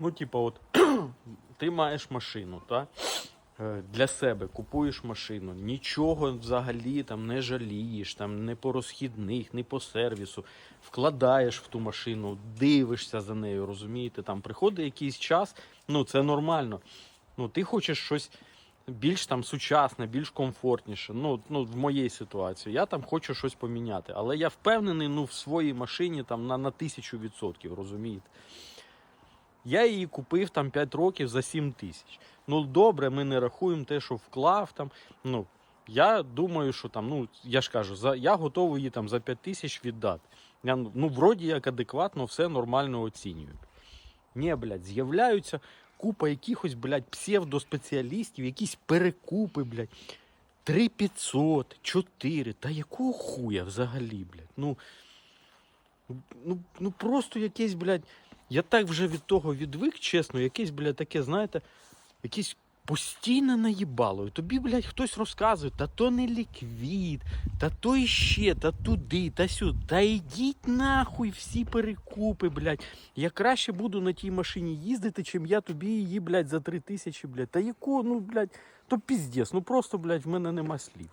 Ну, типа, от ти маєш машину, так? Е, Для себе купуєш машину, нічого взагалі там не жалієш, там не по розхідних, не по сервісу. Вкладаєш в ту машину, дивишся за нею, розумієте? Там приходить якийсь час, ну це нормально. Ну, ти хочеш щось більш там сучасне, більш комфортніше. Ну, ну в моїй ситуації. Я там хочу щось поміняти. Але я впевнений ну, в своїй машині там на, на тисячу відсотків, розумієте? Я її купив там 5 років за 7 тисяч. Ну, добре, ми не рахуємо те, що вклав там. Ну, я думаю, що там, ну, я ж кажу, за, я готовий її там за 5 тисяч віддати. Я, ну, вроді як адекватно, все нормально оцінюю. Ні, блядь, з'являються купа якихось, блядь, псевдоспеціалістів, якісь перекупи, блядь. 3500, 4, та якого хуя взагалі, блядь? Ну, ну, ну просто якесь, блядь, я так вже від того відвик, чесно, якесь, блядь, таке, знаєте, якесь постійне наїбало. І тобі, блядь, хтось розказує, та то не ліквід, та то іще, та туди, та сюди. Та йдіть нахуй всі перекупи, блядь. Я краще буду на тій машині їздити, чим я тобі її, блядь, за три тисячі, блядь. Та яку, ну, блядь, то піздець, ну просто, блядь, в мене нема слів.